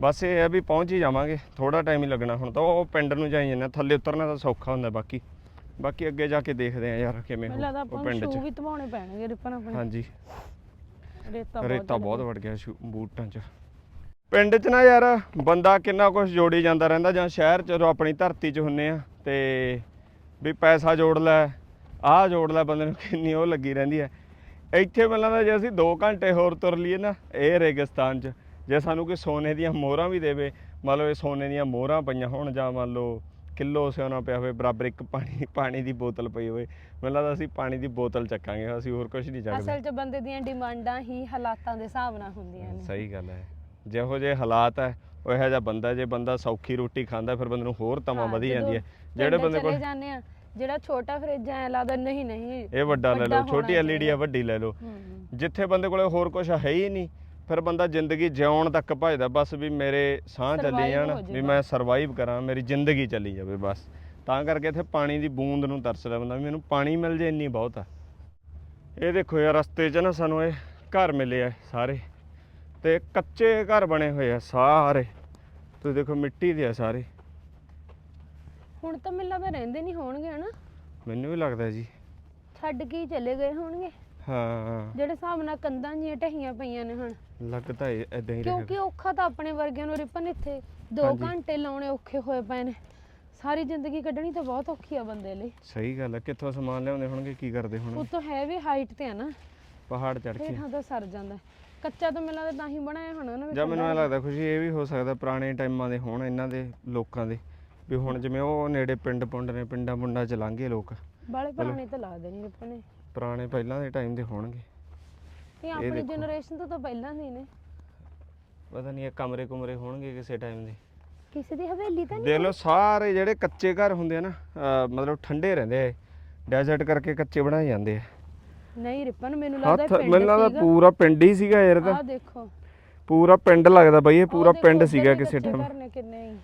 ਬਸ ਇਹ ਹੈ ਵੀ ਪਹੁੰਚ ਹੀ ਜਾਵਾਂਗੇ। ਥੋੜਾ ਟਾਈਮ ਹੀ ਲੱਗਣਾ ਹੁਣ ਤਾਂ ਉਹ ਪਿੰਡ ਨੂੰ ਜਾਈ ਜਾਂਦੇ। ਥੱਲੇ ਉਤਰਨਾ ਤਾਂ ਸੌਖਾ ਹੁੰਦਾ ਬਾਕੀ। ਬਾਕੀ ਅੱਗੇ ਜਾ ਕੇ ਦੇਖਦੇ ਆ ਯਾਰ ਕਿਵੇਂ ਮੈਨੂੰ ਲੱਗਦਾ ਹੋ- ਉਹ ਆਪਾਂ ਨੂੰ ਪਿੰਡ ਸ਼ੂ 'ਚ ਵੀ ਧਵਾਉਣੇ ਪੈਣਗੇ ਰਿਪਨ ਆਪਣੇ। ਹਾਂਜੀ। ਰੇਤਾ ਬਹੁਤ ਰੇਤਾ ਬਹੁਤ ਜ਼ਿਆਦਾ ਵੜ ਗਿਆ ਸ਼ੂ- ਬੂਟਾਂ 'ਚ। ਪਿੰਡ 'ਚ ਨਾ ਯਾਰ ਬੰਦਾ ਕਿੰਨਾ ਕੁਝ ਜੋੜੀ ਜਾਂਦਾ ਰਹਿੰਦਾ ਜਾਂ ਸ਼ਹਿਰ 'ਚ ਜਦੋਂ ਆਪਣੀ ਧਰਤੀ 'ਚ ਹੁੰਨੇ ਆ ਤੇ ਵੀ ਪੈਸਾ ਜੋੜ ਲੈ ਆਹ ਜੋੜ ਲੈ ਬੰਦੇ ਨੂੰ ਕਿੰਨੀ ਉਹ ਲੱਗੀ ਰਹਿੰਦੀ ਹੈ। ਇੱਥੇ ਮੈਨੂੰ ਲੱਗਦਾ ਜੇ ਅਸੀਂ 2 ਘੰਟੇ ਹੋਰ ਤੁਰ ਲਈਏ ਨਾ ਇਹ ਰੇਗਿਸਤਾਨ 'ਚ ਜੇ ਸਾਨੂੰ ਕੋਈ ਸੋਨੇ ਦੀਆਂ ਮੋਹਰਾਂ ਵੀ ਦੇਵੇ ਮੰਨ ਲਓ ਇਹ ਸੋਨੇ ਦੀਆਂ ਮੋਹਰਾਂ ਪਈਆਂ ਹੋਣ ਜਾਂ ਮੰਨ ਲਓ ਕਿਲੋ ਸਿਉਣਾ ਪਿਆ ਹੋਵੇ ਬਰਾਬਰ ਇੱਕ ਪਾਣੀ ਪਾਣੀ ਦੀ ਬੋਤਲ ਪਈ ਹੋਵੇ ਮੈਨੂੰ ਲੱਗਦਾ ਅਸੀਂ ਪਾਣੀ ਦੀ ਬੋਤਲ ਚੱਕਾਂਗੇ ਅਸੀਂ ਹੋਰ ਕੁਝ ਨਹੀਂ ਚੱਕਦੇ। ਅਸਲ 'ਚ ਬੰਦੇ ਦੀਆਂ ਡਿਮਾਂਡਾਂ ਹੀ ਹਾਲਾਤਾਂ ਦੇ ਹਿਸਾਬ ਨਾਲ ਹੁੰਦੀਆਂ ਨੇ। ਸਹੀ ਗੱਲ ਹੈ। ਜਿਹੋ ਜਿਹੇ ਹਾਲਾਤ ਹੈ ਉਹ ਇਹੋ ਜਿਹਾ ਬੰਦਾ ਜੇ ਬੰਦਾ ਸੌਖੀ ਰੋਟੀ ਖਾਂਦਾ ਫਿਰ ਬੰਦੇ ਨੂੰ ਹੋਰ ਤਮਾ ਵਧੀ ਜਾਂਦੀ ਹੈ। ਜਿਹੜੇ ਬੰਦੇ ਕੋਲ ਜਾਂਦੇ ਆ ਜਿਹੜਾ ਛੋਟਾ ਫ੍ਰਿਜ ਐ ਲੱਗਦਾ ਨਹੀਂ ਨਹੀਂ ਇਹ ਵੱਡਾ ਲੈ ਲਓ ਹੋਣਾ ਛੋਟੀ ਐਲਈਡੀ ਆ। ਵੱਡੀ ਲੈ ਲਓ। ਹੂੰ। ਜਿੱਥੇ ਬੰਦੇ ਕੋਲੇ ਹੋਰ ਕੁਝ ਹੈ ਹੀ ਨਹੀਂ ਫਿਰ ਬੰਦਾ ਜ਼ਿੰਦਗੀ ਜਿਉਣ ਤੱਕ ਭਜਦਾ ਬਸ ਵੀ ਮੇਰੇ ਸਾਹ ਚੱਲੀ Survive ਜਾਣ ਹੋ ਵੀ ਮੈਂ ਸਰਵਾਈਵ ਕਰਾਂ ਮੇਰੀ ਜ਼ਿੰਦਗੀ ਚੱਲੀ ਜਾਵੇ ਬਸ। ਤਾਂ ਕਰਕੇ ਇੱਥੇ ਪਾਣੀ ਦੀ ਬੂੰਦ ਨੂੰ ਤਰਸਦਾ ਬੰਦਾ ਵੀ ਮੈਨੂੰ ਪਾਣੀ ਮਿਲ ਜੇ ਇੰਨੀ ਬਹੁਤ ਆ। ਇਹ ਦੇਖੋ ਯਾਰ ਰਸਤੇ 'ਚ ਨਾ ਸਾਨੂੰ ਇਹ ਘਰ ਮਿਲੇ ਆ ਸਾਰੇ। ਤੇ ਕੱਚੇ ਘਰ ਬਣੇ ਹੋਏ ਆ ਸਾਰੇ। ਤੁਸੀਂ ਦੇਖੋ ਮਿੱਟੀ ਦੇ ਆ ਸਾਰੇ। ਹੁਣ ਤਾਂ ਮੈਨੂੰ ਲੱਗਦਾ ਰਹਿੰਦੇ ਨਹੀਂ ਹੋਣਗੇ ਹਨਾ? ਮੈਨੂੰ ਵੀ ਲੱਗਦਾ ਜੀ। ਛੱਡ ਕੇ ਹੀ ਚਲੇ ਗਏ ਹੋਣਗੇ। ਹਾਂ। ਜਿਹੜੇ ਹਿਸਾਬ ਨਾਲ ਕੰਧਾਂ ਜੀਆਂ ਢਹੀਆਂ ਪਈਆਂ ਨੇ ਹੁਣ। ਲੱਗਦਾ ਇਦਾਂ ਹੀ ਕਿਉਂਕਿ ਔਖਾ ਤਾਂ ਆਪਣੇ ਵਰਗਿਆਂ ਨੂੰ ਰਿਪਨ ਇੱਥੇ 2 ਹਾਂਜੀ। ਘੰਟੇ ਲਾਉਣੇ ਔਖੇ ਹੋਏ ਪਏ ਨੇ। ਸਾਰੀ ਜ਼ਿੰਦਗੀ ਕੱਢਣੀ ਤਾਂ ਬਹੁਤ ਔਖੀ ਆ ਬੰਦੇ ਲਈ। ਸਹੀ ਗੱਲ ਹੈ ਕਿੱਥੋਂ ਸਮਾਨ ਲਿਆਉਂਦੇ ਹੋਣਗੇ ਕੀ ਕਰਦੇ ਉਹ ਹੋਣਗੇ? ਤਾਂ ਹੈ ਵੀ ਹਾਈਟ ਤੇ ਆ ਨਾ। ਪਹਾੜ ਚੜ੍ਹ ਫਿਰ ਕੇ ਹਾਂ ਤਾਂ ਸਰ ਜਾਂਦਾ। ਹੈ। ਕੱਚਾ ਤਾਂ ਮੈਨੂੰ ਲੱਗਦਾ ਤਾਂ ਹੀ ਬਣਾਇਆ ਹੋਣਾ ਨਾ ਵੀ ਜਾਂ ਮੈਨੂੰ ਲੱਗਦਾ ਖੁਸ਼ੀ ਇਹ ਵੀ ਹੋ ਸਕਦਾ ਪੁਰਾਣੇ ਟਾਈਮਾਂ ਦੇ ਹੋਣ ਇਹਨਾਂ ਦੇ ਲੋਕਾਂ ਦੇ। ਵੀ ਹੁਣ ਜਿਵੇਂ ਉਹ ਨੇੜੇ ਪਿੰਡ ਪੁੰਡ ਨੇ ਪਿੰਡਾਂ ਮੁੰਡਾਂ ਚ ਲੰਘੇ ਲੋਕ। ਬਾਲੇ ਪੁਰਾਣੇ ਤਾਂ ਲੱਗਦੇ ਨਹੀਂ ਰਿਪਨ ਨੇ। ਪੁਰਾਣੇ ਪਹਿਲਾਂ ਦੇ ਟਾਈਮ ਦੇ ਹੋਣਗੇ। ਇਹ ਆਪਣੀ ਦੇਖੋ। ਜਨਰੇਸ਼ਨ ਤੋਂ ਤਾਂ ਪਹਿਲਾਂ ਦੇ ਨੇ। ਪਤਾ ਨਹੀਂ ਇਹ ਕਮਰੇ ਕੁਮਰੇ ਹੋਣਗੇ ਕਿਸੇ ਟਾਈਮ ਦੇ। ਕਿਸੇ ਦੀ ਹਵੇਲੀ ਤਾਂ ਨਹੀਂ ਦੇਖ ਲਓ ਸਾਰੇ ਜਿਹੜੇ ਕੱਚੇ ਘਰ ਹੁੰਦੇ ਆ ਨਾ ਅਹ ਮਤਲਬ ਠੰਡੇ ਰਹਿੰਦੇ ਆ ਡੈਜ਼ਰਟ ਕਰਕੇ ਕੱਚੇ ਬਣਾਏ ਜਾਂਦੇ ਆ। ਨਹੀਂ ਰਿਪਨ ਮੈਨੂੰ ਲੱਗਦਾ ਹੱਥ ਪਿੰਡ ਮੈਨੂੰ ਲੱਗਦਾ ਸੀਗਾ। ਪੂਰਾ ਪਿੰਡ ਹੀ ਸੀਗਾ ਯਾਰ ਇਹਦਾ ਆਹ ਦੇਖੋ। ਪੂਰਾ ਪਿੰਡ ਲੱਗਦਾ ਬਈ ਇਹ ਪੂਰਾ ਦੇਖੋ ਪਿੰਡ ਸੀਗਾ ਕਿਸੇ ਕੱਚੇ ਟਾਈਮ ਘਰ ਨੇ ਕਿੰਨੇ ਹੀ।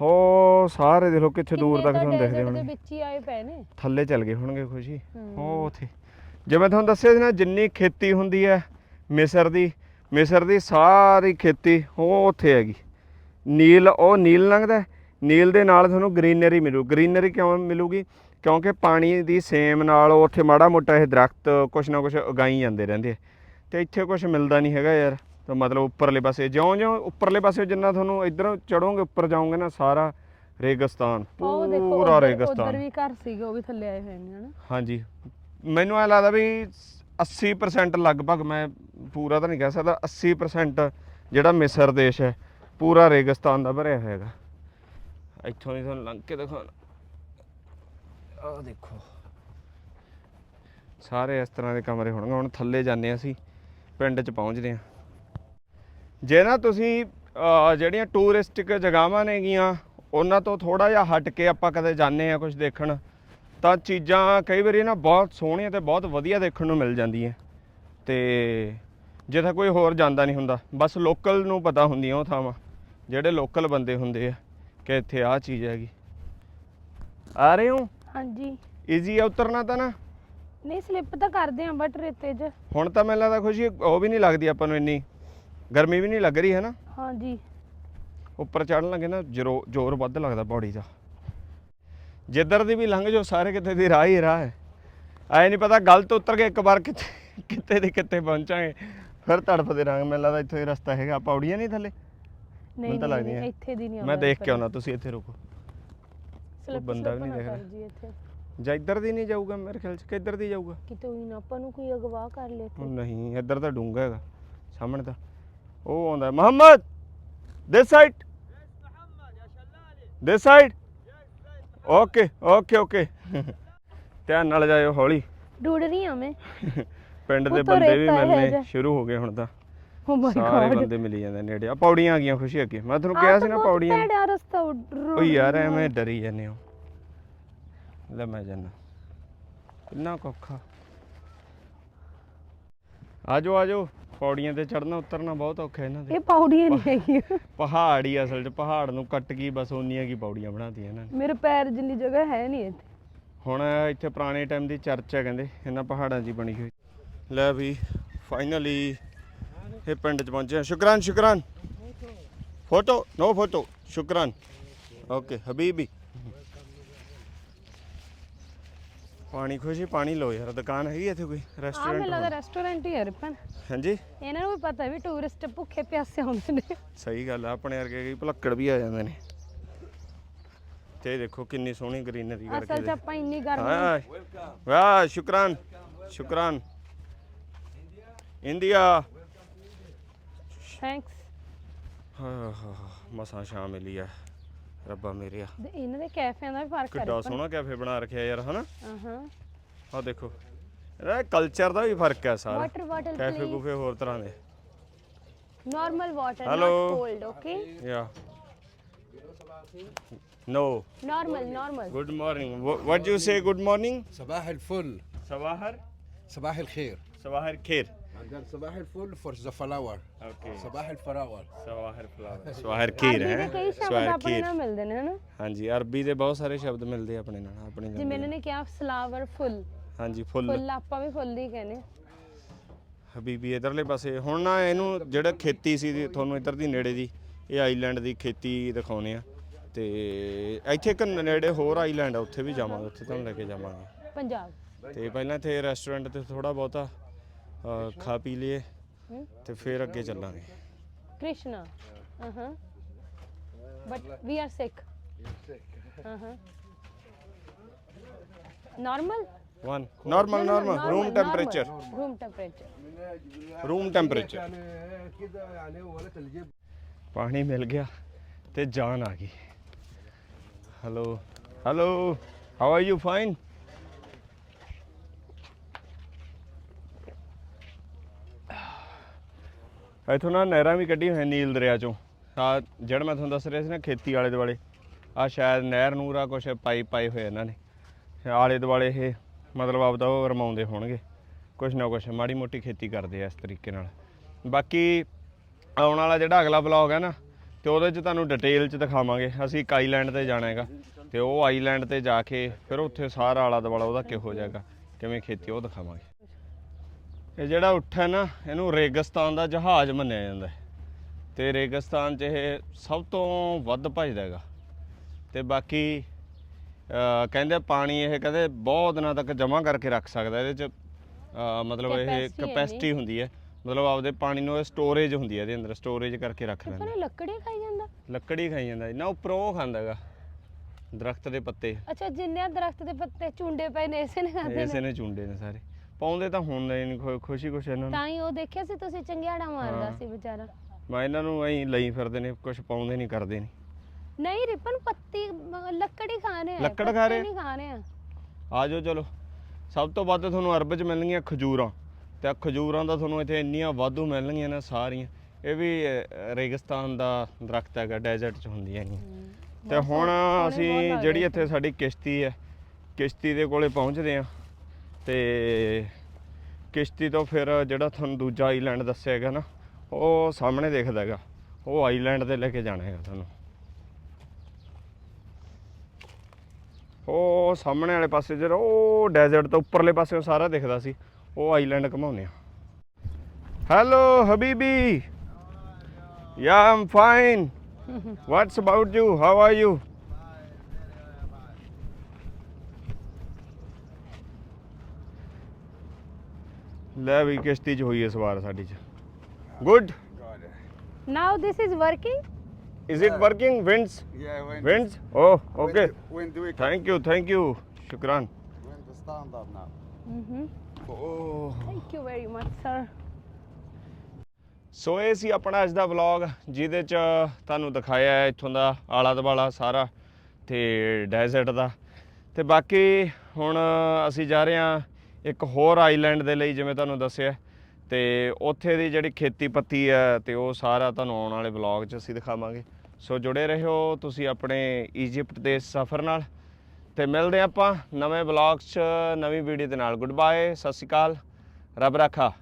ਹੋ ਸਾਰੇ ਦੇਖੋ ਕਿੱਥੇ ਦੂਰ ਤੱਕ ਤੁਹਾਨੂੰ ਦਿਖਦੇ ਹੋਣਗੇ। ਵਿੱਚ ਹੀ ਆਏ ਪਏ ਨੇ। ਥੱਲੇ ਚੱਲ ਗਏ ਹੋਣਗੇ ਖੁਸ਼ੀ ਹੂੰ। ਉਥੇ। ਜਿਵੇਂ ਤੁਹਾਨੂੰ ਦੱਸਿਆ ਸੀ ਨਾ ਜਿੰਨੀ ਖੇਤੀ ਹੁੰਦੀ ਹੈ ਮਿਸਰ ਦੀ ਮਿਸਰ ਦੀ ਸਾਰੀ ਖੇਤੀ ਉਹ ਉੱਥੇ ਹੈਗੀ। ਨੀਲ ਉਹ ਨੀਲ ਲੰਘਦਾ ਹੈ। ਨੀਲ ਦੇ ਨਾਲ ਤੁਹਾਨੂੰ ਗ੍ਰੀਨਰੀ ਮਿਲੂ। ਗ੍ਰੀਨਰੀ ਕਿਉਂ ਮਿਲੂਗੀ? ਕਿਉਂਕਿ ਪਾਣੀ ਦੀ ਸੇਮ ਨਾਲ ਉੱਥੇ ਮਾੜਾ ਮੋਟਾ ਇਹ ਦਰਖਤ ਕੁਛ ਨਾ ਕੁਛ ਉਗਾਈ ਜਾਂਦੇ ਰਹਿੰਦੇ ਤੇ ਇੱਥੇ ਕੁਛ ਮਿਲਦਾ ਨਹੀਂ ਹੈਗਾ ਯਾਰ। ਤਾਂ ਮਤਲਬ ਉੱਪਰਲੇ ਪਾਸੇ ਜਿਉਂ-ਜਿਉਂ ਉੱਪਰਲੇ ਪਾਸੇ ਜਿੰਨਾ ਤੁਹਾਨੂੰ ਇਧਰੋਂ ਚੜੋਗੇ ਉੱਪਰ ਜਾਓਗੇ ਨਾ ਸਾਰਾ ਰੇਗਿਸਤਾਨ ਉਹ ਦੇਖੋ ਪੂਰਾ ਉੱਧਰ- ਰੇਗਿਸਤਾਨ। ਵੀ ਘਰ ਸੀਗੇ ਉਹ ਵੀ ਥੱਲੇ ਆਏ ਹੋਏ ਨੇ ਹਨਾ? ਹਾਂਜੀ। ਮੈਨੂੰ ਐ ਲੱਗਦਾ ਵੀ 80% ਲਗਭਗ ਮੈਂ ਪੂਰਾ ਤਾਂ ਨਹੀਂ ਕਹਿ ਸਕਦਾ 80% ਜਿਹੜਾ ਮਿਸਰ ਦੇਸ਼ ਹੈ ਪੂਰਾ ਰੇਗਿਸਤਾਨ ਦਾ ਭਰਿਆ ਹੋਇਆ ਹੈਗਾ। ਇੱਥੋਂ ਦੀ ਤੁਹਾਨੂੰ ਲੰਘ ਕੇ ਦਿਖਾਉਣਾ। ਆਹ ਦੇਖੋ। ਸਾਰੇ ਇਸ ਤਰ੍ਹਾਂ ਦੇ ਕਮਰੇ ਹੋਣਗੇ। ਹੁਣ ਥੱਲੇ ਜਾਂਦੇ ਹਾਂ ਅਸੀਂ ਪਿੰਡ 'ਚ ਪਹੁੰਚਦੇ ਹਾਂ। ਜੇ ਨਾ ਤੁਸੀਂ ਜਿਹੜੀਆਂ ਟੂਰਿਸਟਿਕ ਜਗ੍ਹਾਵਾਂ ਨੇਗੀਆਂ ਉਹਨਾਂ ਤੋਂ ਥੋੜਾ ਜਿਹਾ ਹਟ ਕੇ ਆਪਾਂ ਕਦੇ ਜਾਂਦੇ ਆ ਕੁਝ ਦੇਖਣ ਤਾਂ ਚੀਜ਼ਾਂ ਕਈ ਵਾਰੀ ਨਾ ਬਹੁਤ ਸੋਹਣੀਆਂ ਤੇ ਬਹੁਤ ਵਧੀਆ ਦੇਖਣ ਨੂੰ ਮਿਲ ਜਾਂਦੀਆਂ। ਤੇ ਜਿੱਥੇ ਕੋਈ ਹੋਰ ਜਾਂਦਾ ਨਹੀਂ ਹੁੰਦਾ ਬਸ ਲੋਕਲ ਨੂੰ ਪਤਾ ਹੁੰਦੀਆਂ ਉਹ ਥਾਵਾਂ ਜਿਹੜੇ ਲੋਕਲ ਬੰਦੇ ਹੁੰਦੇ ਆ ਕਿ ਇੱਥੇ ਆਹ ਚੀਜ਼ ਹੈਗੀ। ਆ ਰਹੇ ਹੋ? ਹਾਂਜੀ। ਈਜ਼ੀ ਆ ਉਤਰਨਾ ਤਾਂ ਨਾ? ਨਹੀਂ ਸਲਿੱਪ ਤਾਂ ਕਰਦੇ ਆ ਬਟ ਰੇਤੇ 'ਚ। ਹੁਣ ਤਾਂ ਮੈਨੂੰ ਲੱਗਦਾ ਖੁਸ਼ੀ ਉਹ ਵੀ ਨਹੀਂ ਲੱਗਦੀ ਆਪਾਂ ਨੂੰ ਇੰਨੀ। ਗਰਮੀ ਵੀ ਨਹੀਂ ਲੱਗ ਰਹੀ ਹੈ ਨਾ ਹਾਂਜੀ। ਉੱਪਰ ਚੜਨ ਲੱਗੇ ਨਾ ਜਰੋ ਜ਼ੋਰ ਵੱਧ ਲੱਗਦਾ ਬੋਡੀ ਦਾ। ਜਿੱਧਰ ਦੀ ਵੀ ਲੰਘ ਜੋ ਸਾਰੇ ਕਿਤੇ ਦੀ ਰਾਹ ਹੀ ਰਾਹ ਹੈ। ਐ ਨਹੀਂ ਪਤਾ ਗਲਤ ਉਤਰ ਕੇ ਇੱਕ ਵਾਰ ਕਿੱਥੇ ਕਿੱਥੇ ਦੇ ਕਿੱਥੇ ਪਹੁੰਚਾਂਗੇ। ਫਿਰ ਤੜਫਦੇ ਰਹਾਂਗੇ ਮੈਨੂੰ ਲੱਗਦਾ ਇੱਥੋਂ ਹੀ ਰਸਤਾ ਹੈਗਾ। ਪੌੜੀਆਂ ਨਹੀਂ ਥੱਲੇ? ਨਹੀਂ ਤਾਂ ਨਹੀਂ, ਲੱਗਦੀ ਨਹੀਂ ਹੈ। ਇੱਥੇ ਦੀ ਨਹੀਂ ਮੈਂ ਦੇਖ ਕੇ ਆਉਣਾ ਤੁਸੀਂ ਇੱਥੇ ਰੁਕੋ। ਸਲਿੱਪ ਬੰਦਾ ਵੀ ਨਹੀਂ ਦਿਖ ਜੀ ਇੱਥੇ। ਜਾਂ ਇੱਧਰ ਦੀ ਨਹੀਂ ਜਾਊਗਾ ਮੇਰੇ ਖਿਆਲ 'ਚ ਕਿ ਇੱਧਰ ਦੀ ਜਾਊਗਾ? ਕਿਤੇ ਉਹੀ ਨਾ ਆਪਾਂ ਨੂੰ ਕੋਈ ਅਗਵਾ ਕਰ ਲੇ ਉਹ ਨਹੀਂ ਇੱਧਰ ਤਾਂ ਡੂੰਗਾ ਹੈਗਾ ਸਾਹਮਣੇ ਤਾਂ। ਉਹ ਆਉਂਦਾ Muhammad this side this side okay okay okay ਧਿਆਨ ਨਾਲ ਜਾਇਓ ਹੌਲੀ। ਡੂੜ ਰਹੀ ਆ ਮੈਂ। ਪਿੰਡ ਦੇ ਬੰਦੇ ਵੀ ਜਿਹਾ। ਸ਼ੁਰੂ ਹੋ ਗਏ ਹੁਣ ਤਾਂ। ਓ ਮਾਈ ਸਾਰੇ ਗॉड ਬੰਦੇ ਮਿਲੀ ਜਾਂਦੇ ਨੇੜੇ। ਆ ਪੌੜੀਆਂ ਆ ਗਈਆਂ ਖੁਸ਼ੀ ਅੱਗੇ। ਮੈਂ ਤੁਹਾਨੂੰ ਕਿਹਾ ਸੀ ਨਾ ਪੌੜੀਆਂ। ਟੈੜਾ ਰਸਤਾ ਰੋਡ ਯਾਰ। ਐਵੇਂ ਡਰੀ ਜਾਂਦੇ ਹੋ। ਲੈ ਮੈਂ ਜਾਨਾ ਕਿੰਨਾ ਕੋਖਾ ਆਜੋ ਆਜੋ। ਪੌੜੀਆਂ ਤੇ ਚੜਨਾ ਉਤਰਨਾ ਬਹੁਤ ਔਖਾ ਇਹਨਾਂ ਦੇ। ਇਹ ਪੌੜੀਆਂ ਨਹੀਂ ਹੈਗੀਆਂ। ਪਹਾੜ ਹੀ ਅਸਲ 'ਚ ਪਹਾੜ ਨੂੰ ਕੱਟ ਕੇ ਬਸ ਓਨੀਆਂ ਕੀ ਪੌੜੀਆਂ ਬਣਾਤੀਆਂ ਇਹਨਾਂ ਨੇ। ਮੇਰੇ ਪੈਰ ਜਿੰਨੀ ਜਗ੍ਹਾ ਹੈ ਨਹੀਂ ਇੱਥੇ। ਹੁਣ ਇੱਥੇ ਪੁਰਾਣੇ ਟਾਈਮ ਦੀ ਚਰਚ ਹੈ ਕਹਿੰਦੇ ਇਹਨਾਂ ਪਹਾੜਾਂ 'ਚ ਬਣੀ ਹੋਈ। ਲੈ ਵੀ ਫਾਈਨਲੀ ਇਹ ਪਿੰਡ 'ਚ ਪਹੁੰਚੇ। ਸ਼ੁਕਰਾਨ ਸ਼ੁਕਰਾਨ। ਫੋਟੋ ਨੋ ਫੋਟੋ ਸ਼ੁਕਰਾਨ। ਓਕੇ ਹਬੀਬੀ। ਪਾਣੀ ਖੁਸ਼ੀ ਪਾਣੀ ਲਓ ਯਾਰ ਦੁਕਾਨ ਹੈਗੀ ਇੱਥੇ ਕੋਈ? ਆ ਰੈਸਟੋਰੈਂਟ ਮੈਨੂੰ ਲੱਗਦਾ ਰੈਸਟੋਰੈਂਟ ਹੀ ਹੈ ਰਿਪਨ। ਹਾਂਜੀ? ਇਹਨਾਂ ਨੂੰ ਵੀ ਪਤਾ ਵੀ ਟੂਰਿਸਟ ਭੁੱਖੇ ਪਿਆਸੇ ਆਉਂਦੇ ਨੇ। ਸਹੀ ਗੱਲ ਆ ਆਪਣੇ ਵਰਗੇ ਕਈ ਭਲੱਕੜ ਵੀ ਆ ਜਾਂਦੇ ਨੇ। ਤੇ ਦੇਖੋ ਕਿੰਨੀ ਸੋਹਣੀ ਗ੍ਰੀਨਰੀ ਕਰਕੇ ਅਸਲ 'ਚ ਆਪਾਂ ਇੰਨੀ ਗਰਮੀ ਹਾਂ ਵਾਹ ਸ਼ੁਕਰਾਨ ਸ਼ੁਕਰਾਨ। ਇੰਡੀਆ। ਥੈਂਕਸ ਹਾਂ, ਹਾਂ, ਮਸਾਂ ਸ਼ਾਮ ਮਿਲੀ ਆ। ਰੱਬਾ ਮੇਰਿਆ ਇਹਨਾਂ ਦੇ ਕੈਫਿਆਂ ਦਾ ਵੀ ਫਰਕ ਹੈ ਕਿੱਡਾ ਸੋਹਣਾ ਕੈਫੇ ਬਣਾ ਰੱਖਿਆ ਯਾਰ ਹਨਾ ਹਾਂ ਆਹ ਦੇਖੋ ਇਹਦਾ ਕਲਚਰ ਦਾ ਵੀ ਫਰਕ ਹੈ ਸਾਰਾ ਵਾਟਰ ਬੋਟਲ ਕੈਫੇ ਪਲੀਜ਼ ਕੁਫੇ ਹੋਰ ਤਰ੍ਹਾਂ ਦੇ normal water Hello. Not cold okay yeah no normal normal good morning what you say good morning صباح الفل ਸਵਾਹਰ صباح الخير ਸਵਾਹਰ ਖੇਰ عندنا صباح الفل for the flower ਓਕੇ صباح الفراور ਸਵਾਹਰ ਫਲਾਵਰ ਸਵਾਹਰ ਖੀਰ ਅਰਬੀ ਹੈ ਦੇ ਕਈ ਸ਼ਬਦ ਸਵਾਹਰ ਆਪਣੇ ਖੀਰ ਨਾਲ ਮਿਲਦੇ ਨੇ ਹਨਾ ਹਾਂਜੀ ਅਰਬੀ ਦੇ ਬਹੁਤ ਸਾਰੇ ਸ਼ਬਦ ਮਿਲਦੇ ਆ ਆਪਣੇ ਨਾਲ ਆਪਣੇ ਜਿਵੇਂ ਜਾਂਦੇ ਇਹਨਾਂ ਆ। ਨੇ ਕਿਹਾ ਫਲਾਵਰ ਫੁੱਲ ਹਾਂਜੀ ਫੁੱਲ ਫੁੱਲ ਆਪਾਂ ਵੀ ਫੁੱਲ ਹੀ ਕਹਿੰਦੇ ਹਬੀਬੀ ਇਧਰਲੇ ਪਾਸੇ ਹੁਣ ਨਾ ਇਹਨੂੰ ਜਿਹੜਾ ਖੇਤੀ ਸੀ ਦੀ- ਤੁਹਾਨੂੰ ਇੱਧਰ ਦੀ ਨੇੜੇ ਦੀ ਇਹ ਆਈਲੈਂਡ ਦੀ ਖੇਤੀ ਦਿਖਾਉਨੇ ਆ ਤੇ ਇੱਥੇ ਇੱਕ ਨੇੜੇ ਹੋਰ ਆਈਲੈਂਡ ਆ ਉੱਥੇ ਵੀ ਜਾਵਾਂਗੇ ਉੱਥੇ ਤੁਹਾਨੂੰ ਲੈ ਕੇ ਜਾਵਾਂਗੇ ਪੰਜਾਬ ਤੇ ਪਹਿਲਾਂ ਇੱਥੇ ਰੈਸਟੋਰੈਂਟ ਤੇ ਥੋੜਾ ਬਹੁਤਾ ਖਾ ਪੀ ਲਈਏ ਤੇ ਫਿਰ ਅੱਗੇ ਚੱਲਾਂਗੇ। ਕ੍ਰਿਸ਼ਨਾ। ਹਾਂ ਬਟ ਵੀ ਆਰ ਸਿੱਖ ਹਾਂ normal 1 normal normal room temperature room temperature room temperature ਪਾਣੀ ਮਿਲ ਗਿਆ ਤੇ ਜਾਨ ਆ ਗਈ। Hello hello how are you fine ਇੱਥੋਂ ਨਾ ਨਹਿਰਾਂ ਵੀ ਕੱਢੀ ਹੋਈਆਂ ਨੀਲ ਦਰਿਆ ਚੋਂ। ਆ ਜਿਹੜਾ ਮੈਂ ਤੁਹਾਨੂੰ ਦੱਸ ਰਿਹਾ ਸੀ ਨਾ, ਖੇਤੀ ਵਾਲੇ ਦੁਆਲੇ। ਆ ਸ਼ਾਇਦ ਨਹਿਰ ਨੂਰਾ ਕੁਛ ਪਾਈਪ ਪਾਏ ਹੋਏ ਇਹਨਾਂ ਨੇ। ਆਲੇ ਦੁਆਲੇ ਇਹ ਮਤਲਬ ਆਪਦਾ ਉਹ ਰਮਾਉਂਦੇ ਹੋਣਗੇ। ਕੁਛ ਨਾ ਕੁਛ, ਮਾੜੀ ਮੋਟੀ ਖੇਤੀ ਕਰਦੇ ਆ ਇਸ ਤਰੀਕੇ ਨਾਲ। ਬਾਕੀ ਆਉਣ ਵਾਲਾ ਜਿਹੜਾ ਅਗਲਾ ਬਲੌਗ ਹੈ ਨਾ, ਤੇ ਉਹਦੇ 'ਚ ਤੁਹਾਨੂੰ ਡਿਟੇਲ 'ਚ ਦਿਖਾਵਾਂਗੇ। ਅਸੀਂ ਇੱਕ ਆਈਲੈਂਡ ਤੇ ਜਾਣਾ ਹੈਗਾ, ਤੇ ਉਹ ਆਈਲੈਂਡ ਤੇ ਜਾ ਕੇ ਫਿਰ ਉੱਥੇ ਸਾਰਾ ਆਲਾ ਦੁਆਲਾ ਉਹਦਾ ਕਿਹੋ ਜਾਏਗਾ ਕਿਵੇਂ ਖੇਤੀ ਉਹ ਦਿਖਾਵਾਂਗੇ। ਇਹ ਜਿਹੜਾ ਉੱਠ ਹੈ ਨਾ ਇਹਨੂੰ ਰੇਗਿਸਤਾਨ ਦਾ ਜਹਾਜ਼ ਮੰਨਿਆ ਜਾਂਦਾ ਹੈ। ਤੇ ਰੇਗਿਸਤਾਨ 'ਚ ਇਹ ਸਭ ਤੋਂ ਵੱਧ ਭਜਦਾ ਹੈਗਾ। ਤੇ ਬਾਕੀ ਕਹਿੰਦੇ ਪਾਣੀ ਇਹ ਕਹਿੰਦੇ ਬਹੁਤ ਦਿਨਾਂ ਤੱਕ ਜਮ੍ਹਾਂ ਕਰਕੇ ਰੱਖ ਸਕਦਾ ਇਹਦੇ 'ਚ ਮਤਲਬ ਇਹ ਕਪੈਸਿਟੀ ਹੁੰਦੀ ਹੈ। ਮਤਲਬ ਆਪਦੇ ਪਾਣੀ ਨੂੰ ਸਟੋਰੇਜ ਹੁੰਦੀ ਹੈ ਇਹਦੇ ਅੰਦਰ ਸਟੋਰੇਜ ਕਰਕੇ ਰੱਖ ਲੈਂਦਾ। ਪਰ ਲੱਕੜੀ ਖਾਈ ਜਾਂਦਾ? ਲੱਕੜੀ ਖਾਈ ਜਾਂਦਾ ਨਾ ਉੱਪਰੋਂ ਉਹ ਖਾਂਦਾ ਹੈਗਾ ਦਰਖਤ ਦੇ ਪੱਤੇ। ਅੱਛਾ ਜਿੰਨੇ ਦਰਖਤ ਦੇ ਪੱਤੇ ਚੁੰਡੇ ਪਏ ਨੇ ਇਸੇ ਨੇ ਖਾਦੇ ਇਸੇ ਨੇ? ਨੇ ਚੁੰਡੇ ਨੇ ਸਾਰੇ। ਪਾਉਂਦੇ ਤਾਂ ਹੁੰਦੇ ਨਹੀਂ ਖੁਸ਼ੀ ਖੁਸ਼ ਇਹਨਾਂ ਨੂੰ। ਤਾਂ ਹੀ ਉਹ ਦੇਖਿਆ ਸੀ ਤੁਸੀਂ ਚੰਗਿਆੜਾ ਮਾਰਦਾ ਹਾਂ। ਸੀ ਵਿਚਾਰਾ। ਮੈਂ ਇਹਨਾਂ ਨੂੰ ਐਂ ਲਈ ਫਿਰਦੇ ਨੇ ਕੁਝ ਪਾਉਂਦੇ ਨਹੀਂ ਕਰਦੇ ਨਹੀਂ। ਨਹੀਂ ਰਿਪਨ ਪੱਤੀ ਲੱਕੜੀ ਖਾ ਰਹੇ ਆ ਲੱਕੜ ਖਾ ਪੱਤੇ ਰਹੇ ਆ? ਨਹੀਂ ਖਾ ਰਹੇ ਆ। ਆ ਜਾਓ ਚਲੋ। ਸਭ ਤੋਂ ਵੱਧ ਤੁਹਾਨੂੰ ਅਰਬ 'ਚ ਮਿਲਣਗੀਆਂ ਖਜੂਰਾਂ। ਤੇ ਆਹ ਖਜੂਰਾਂ ਦਾ ਤੁਹਾਨੂੰ ਇੱਥੇ ਇੰਨੀਆਂ ਵਾਧੂ ਮਿਲਣਗੀਆਂ ਨਾ ਸਾਰੀਆਂ। ਇਹ ਵੀ ਅਹ, ਰੇਗਿਸਤਾਨ ਦਾ ਦਰਖਤ ਹੈਗਾ ਡੈਜ਼ਰਟ 'ਚ ਹੁੰਦੀਆਂ ਹੈਗੀਆਂ। ਤੇ ਹੁਣ ਅਸੀਂ ਜਿਹੜੀ ਇੱਥੇ ਸਾਡੀ ਕਿਸ਼ਤੀ ਹੈ ਕਿਸ਼ਤੀ ਦੇ ਕੋਲੇ ਪਹੁੰਚਦੇ ਆ ਤੇ ਕਿਸ਼ਤੀ ਤੋਂ ਫਿਰ ਜਿਹੜਾ ਤੁਹਾਨੂੰ ਦੂਜਾ ਆਈਲੈਂਡ ਦੱਸਿਆ ਹੈਗਾ ਨਾ ਉਹ ਸਾਹਮਣੇ ਦਿਖਦਾ ਹੈਗਾ। ਉਹ ਆਈਲੈਂਡ ਤੇ ਲੈ ਕੇ ਜਾਣਾ ਹੈਗਾ ਤੁਹਾਨੂੰ। ਉਹ ਸਾਹਮਣੇ ਵਾਲੇ ਪਾਸੇ ਜਿਹੜਾ ਉਹ ਡੈਜ਼ਰਟ ਤੋਂ ਉੱਪਰਲੇ ਪਾਸੇ ਸਾਰਾ ਦਿਖਦਾ ਸੀ। ਉਹ ਆਈਲੈਂਡ ਘਮਾਉਂਦੇ ਆ। Hello ਹਬੀਬੀ yeah I'm fine what's about you how are you ਲੈ ਵੀ ਕਿਸ਼ਤੀ 'ਚ ਹੋਈ ਇਸ ਵਾਰ ਸਾਡੀ 'ਚ। Good now this is working is it working winds Yeah, when winds oh okay do- when do we thank you thank you ਸ਼ੁਕਰਾਨ when to stand up now? Hmm oh thank you very much sir so ਇਹ ਸੀ ਆਪਣਾ ਅੱਜ ਦਾ vlog ਜਿਹਦੇ ਚ ਤੁਹਾਨੂੰ ਦਿਖਾਇਆ ਹੈ ਇੱਥੋਂ ਦਾ ਆਲਾ ਦਵਾਲਾ ਸਾਰਾ ਤੇ ਡੈਜ਼ਰਟ ਦਾ। ਤੇ ਬਾਕੀ ਹੁਣ ਅਸੀਂ ਜਾ ਰਹੇ ਹਾਂ ਇੱਕ ਹੋਰ ਆਈਲੈਂਡ ਦੇ ਲਈ ਜਿਵੇਂ ਤੁਹਾਨੂੰ ਦੱਸਿਆ ਤੇ ਉੱਥੇ ਦੀ ਜਿਹੜੀ ਖੇਤੀ ਪੱਤੀ ਹੈ ਤੇ ਉਹ ਸਾਰਾ ਤੁਹਾਨੂੰ ਆਉਣ ਵਾਲੇ ਵਲੌਗ 'ਚ ਅਸੀਂ ਦਿਖਾਵਾਂਗੇ। ਸੋ ਜੁੜੇ ਰਹੋ ਤੁਸੀਂ ਆਪਣੇ ਈਜਿਪਟ ਦੇ ਸਫ਼ਰ ਨਾਲ। ਤੇ ਮਿਲਦੇ ਹਾਂ ਆਪਾਂ ਨਵੇਂ ਵਲੌਗ 'ਚ, ਨਵੀਂ ਵੀਡੀਓ ਦੇ ਨਾਲ। ਗੁੱਡ ਬਾਏ ਸਤਿ ਸ਼੍ਰੀ ਅਕਾਲ। ਰੱਬ ਰਾਖਾ।